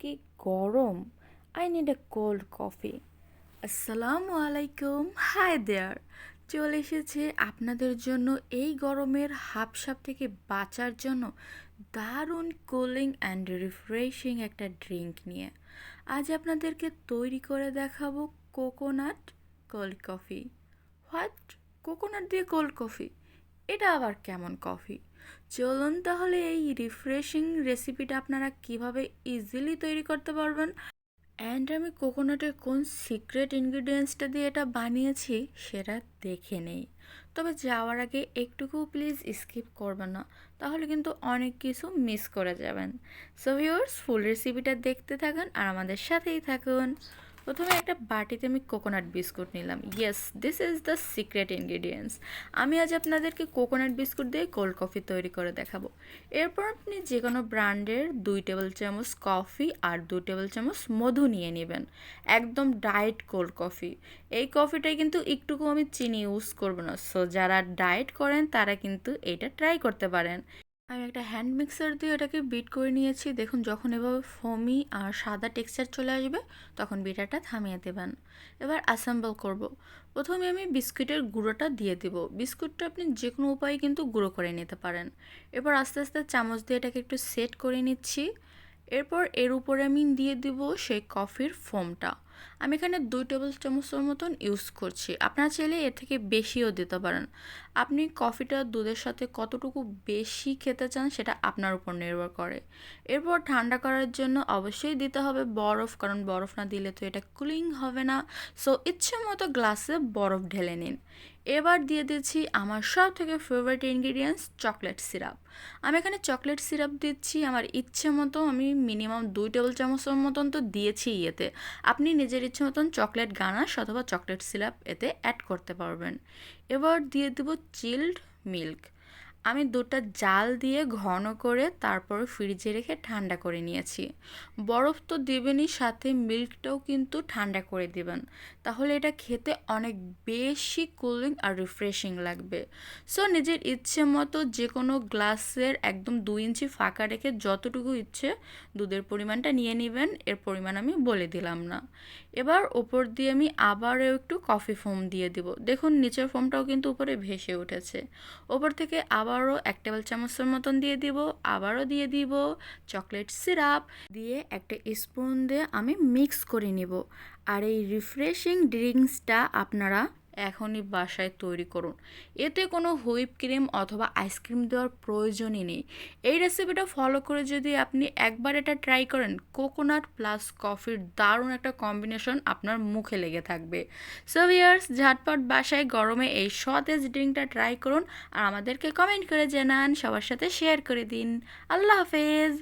কি গরম? I need a cold coffee আসসালামু আলাইকুম। হাই দেয়ার চলে এসেছে আপনাদের জন্য এই গরমের হাপসাপ থেকে বাঁচার জন্য দারুণ কুলিং অ্যান্ড রিফ্রেশিং একটা ড্রিঙ্ক নিয়ে। আজ আপনাদেরকে তৈরি করে দেখাবো coconut cold coffee what coconut দিয়ে কোল্ড কফি এটা আবার কেমন কফি? চলুন তাহলে এই রিফ্রেশিং রেসিপিটা আপনারা কীভাবে ইজিলি তৈরি করতে পারবেন? অ্যান্ড আমি কোকোনাটের কোন সিক্রেট ইনগ্রিডিয়েন্টসটা দিয়ে এটা বানিয়েছি সেটা দেখে নেই। তবে যাওয়ার আগে একটুকু প্লিজ স্কিপ করবেন না, তাহলে কিন্তু অনেক কিছু মিস করে যাবেন। সো ভিউয়ার্স ফুল রেসিপিটা দেখতে থাকুন আর আমাদের সাথেই থাকুন। প্রথমে একটা বাটিতে আমি কোকোনাট বিস্কুট নিলাম। Yes this is the secret ingredients আমি আজ আপনাদেরকে কোকোনাট বিস্কুট দিয়ে কোল্ড কফি তৈরি করে দেখাবো। এরপর আপনি যে কোনো ব্র্যান্ডের দুই টেবিল চামচ কফি আর দুই টেবিল চামচ মধু নিয়ে নেবেন। একদম ডায়েট কোল্ড কফি এই কফিটাই কিন্তু একটুকু আমি চিনি ইউজ করব না। সো যারা ডায়েট করেন, তারা কিন্তু এটা ট্রাই করতে পারেন। আমি একটা হ্যান্ড মিক্সার দিয়ে এটাকে বিট করে নিয়েছি। দেখুন, যখন এভাবে ফমি আর সাদা টেক্সচার চলে আসবে, তখন বিটারটা থামিয়ে দেবেন। এবার অ্যাসেম্বল করব। প্রথমে আমি বিস্কুটের গুঁড়োটা দিয়ে দেব। বিস্কুটটা আপনি যে কোনো উপায়ে কিন্তু গুঁড়ো করে নিতে পারেন। এরপর আস্তে আস্তে চামচ দিয়ে এটাকে একটু সেট করে নিচ্ছি। এরপর এর উপরে আমি দিয়ে দিব সেই কফির ফোমটা আমি এখানে দুই টেবিল চামচের মতন ইউজ করছি। আপনারা চাইলে এর থেকে বেশিও দিতে পারেন। আপনি কফিটা দুধের সাথে কতটুকু বেশি খেতে চান সেটা আপনার উপর নির্ভর করে। এরপর ঠান্ডা করার জন্য অবশ্যই দিতে হবে বরফ, কারণ বরফ না দিলে তো এটা কুলিং হবে না। সো ইচ্ছে মতো গ্লাসে বরফ ঢেলে নিন। এবার দিয়ে দিচ্ছি আমার সব থেকে ফেভারিট ইনগ্রিডিয়েন্টস চকলেট সিরাপ আমি এখানে চকলেট সিরাপ দিচ্ছি, আমার ইচ্ছে মতো, আমি মিনিমাম দুই টেবিল চামচের মতন তো দিয়েছি ইয়েতে। আপনি নিজের ইচ্ছে মতন চকলেট গানাশ অথবা চকলেট সিরাপ এতে অ্যাড করতে পারবেন। এবার দিয়ে দেবো চিল্ড মিল্ক আমি দুটা জাল দিয়ে ঘন করে তারপর ফ্রিজে রেখে ঠান্ডা করে নিয়েছি। বরফ তো দেবেনই, সাথে মিল্কটাও কিন্তু ঠান্ডা করে দেবেন। তাহলে এটা খেতে অনেক বেশি কুলিং আর রিফ্রেশিং লাগবে। সো নিজের ইচ্ছে মতো যে কোনো গ্লাসের একদম দু ইঞ্চি ফাঁকা রেখে যতটুকু ইচ্ছে দুধের পরিমাণটা নিয়ে নেবেন, এর পরিমাণ আমি বলে দিলাম না। এবার ওপর দিয়ে আমি আবারও একটু কফি ফোম দিয়ে দিব। দেখুন, নিচের ফোমটাও কিন্তু উপরে ভেসে উঠেছে। ওপর থেকে আবারও এক টেবিল চামচের মতন দিয়ে দিব, আবারও দিয়ে দিব চকলেট সিরাপ। দিয়ে একটা স্পুন দিয়ে আমি মিক্স করে নিব। আর এই রিফ্রেশিং ড্রিঙ্কসটা আপনারা এখনই বাসায় তৈরি করুন। এতে কোনো হুইপ ক্রিম অথবা আইসক্রিম দেওয়ার প্রয়োজনই নেই। এই রেসিপিটা ফলো করে যদি আপনি একবার এটা ট্রাই করেন, কোকোনাট প্লাস কফির দারুণ একটা কম্বিনেশন আপনার মুখে লেগে থাকবে। সো ভিয়ার্স ঝাটপট বাসায় গরমে এই সতেজ ড্রিঙ্কটা ট্রাই করুন আর আমাদেরকে কমেন্ট করে জানান, সবার সাথে শেয়ার করে দিন। আল্লাহ হাফেজ!